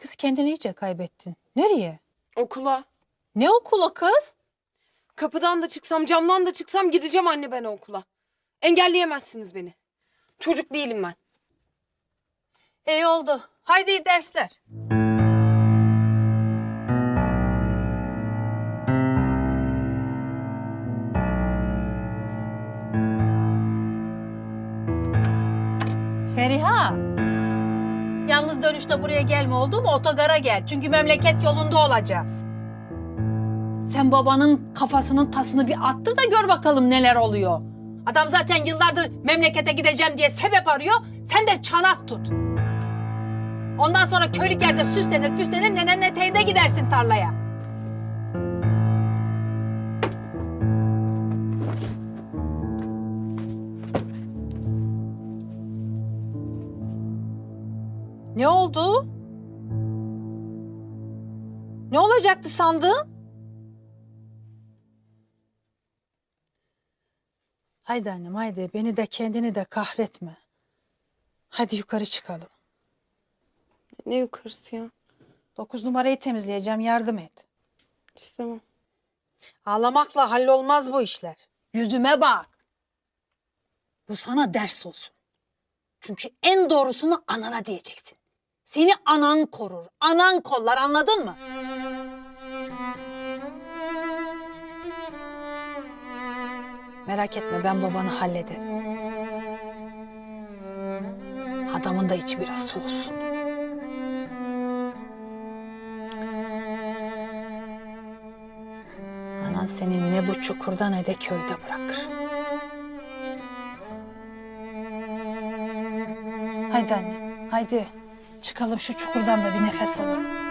Kız kendini iyice kaybettin. Nereye? Okula. Ne okulu kız? Kapıdan da çıksam, camdan da çıksam gideceğim anne ben okula. Engelleyemezsiniz beni. Çocuk değilim ben. İyi oldu. Haydi iyi dersler. Feriha. Yalnız dönüşte buraya gelme oldu mu otogara gel. Çünkü memleket yolunda olacağız. Sen babanın kafasının tasını bir attır da gör bakalım neler oluyor. Adam zaten yıllardır memlekete gideceğim diye sebep arıyor. Sen de çanak tut. Ondan sonra köylük yerde süslenir püslenir nenenin eteğinde gidersin tarlaya. Ne oldu? Ne olacaktı sandın? Haydi annem haydi beni de kendini de kahretme. Hadi yukarı çıkalım. Ne yukarısı ya? Dokuz numarayı temizleyeceğim yardım et. İstemem. Ağlamakla hallolmaz bu işler. Yüzüme bak. Bu sana ders olsun. Çünkü en doğrusunu anana diyeceksin. Seni anan korur, anan kollar anladın mı? Merak etme ben babanı hallederim. Adamın da içi biraz soğusun. Anan seni ne bu çukurda ne de köyde bırakır. Haydi anne, haydi. Çıkalım şu çukurdan da bir nefes alalım.